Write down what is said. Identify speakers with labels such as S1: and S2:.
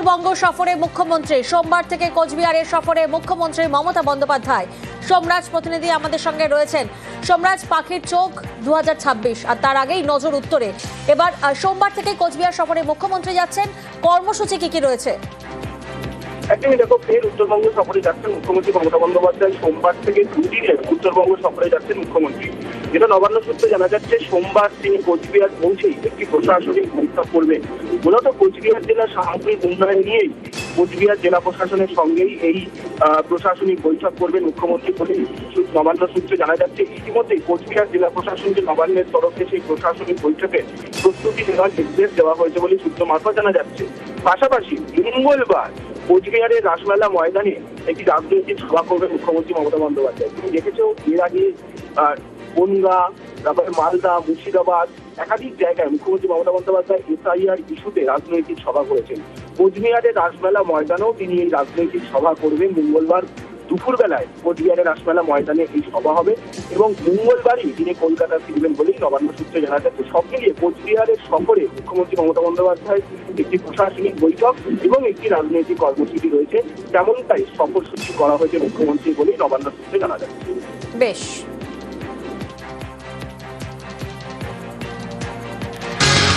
S1: উত্তরবঙ্গ সফরে মুখ্যমন্ত্রী। সোমবার থেকে কোচবিহারের সফরে মুখ্যমন্ত্রী মমতা বন্দ্যোপাধ্যায়। সোমরাজ প্রতিনিধি আমাদের সঙ্গে রয়েছেন। সোমরাজ পাখির চোখ দু হাজার ছাব্বিশ আর তার আগেই নজর উত্তরে। এবার সোমবার থেকে কোচবিহার সফরে মুখ্যমন্ত্রী যাচ্ছেন। কর্মসূচি কি কি রয়েছে?
S2: একদমই দেখো, ফের উত্তরবঙ্গ সফরে যাচ্ছেন মুখ্যমন্ত্রী মমতা বন্দ্যোপাধ্যায়। সোমবার থেকে দুদিনের উত্তরবঙ্গ সফরে যাচ্ছেন মুখ্যমন্ত্রী। যেটা নবান্ন সূত্রে জানা যাচ্ছে, সোমবার তিনি কোচবিহার পৌঁছেই একটি প্রশাসনিক বৈঠক করবেন। মূলত কোচবিহার জেলার সামগ্রিক উন্নয়ন নিয়েই কোচবিহার জেলা প্রশাসনের সঙ্গেই এই প্রশাসনিক বৈঠক করবেন মুখ্যমন্ত্রী বলে নবান্ন সূত্রে জানা যাচ্ছে। ইতিমধ্যেই কোচবিহার জেলা প্রশাসনকে নবান্নের তরফে সেই প্রশাসনিক বৈঠকে প্রস্তুতি নেওয়ার নির্দেশ দেওয়া হয়েছে বলে সূত্র মারফত জানা যাচ্ছে। পাশাপাশি মঙ্গলবার কোচবিহারের রাসমেলা ময়দানে একটি রাজনৈতিক সভা করবে মুখ্যমন্ত্রী মমতা বন্দ্যোপাধ্যায়। তুমি দেখেছ, এর আগে বনগা, তারপরে মালদা, মুর্শিদাবাদ, একাধিক জায়গায় মুখ্যমন্ত্রী মমতা বন্দ্যোপাধ্যায় এসআইআর ইস্যুতে রাজনৈতিক সভা করেছেন। কোচবিহারের রাসমেলা ময়দানেও তিনি এই রাজনৈতিক সভা করবেন মঙ্গলবার দুপুরবেলায় কোচবিহারের রাসমেলা ময়দানে এই সভা হবে এবং মঙ্গলবারই তিনি কলকাতা ফিরবেন বলেই নবান্ন সূত্রে জানা যাচ্ছে। সব মিলিয়ে কোচবিহারের সফরে মুখ্যমন্ত্রী মমতা বন্দ্যোপাধ্যায় একটি প্রশাসনিক বৈঠক এবং একটি রাজনৈতিক কর্মসূচি রয়েছে। তেমনটাই সফরসূচি করা হয়েছে মুখ্যমন্ত্রী বলেই নবান্ন সূত্রে জানা যাচ্ছে।
S1: বেশ।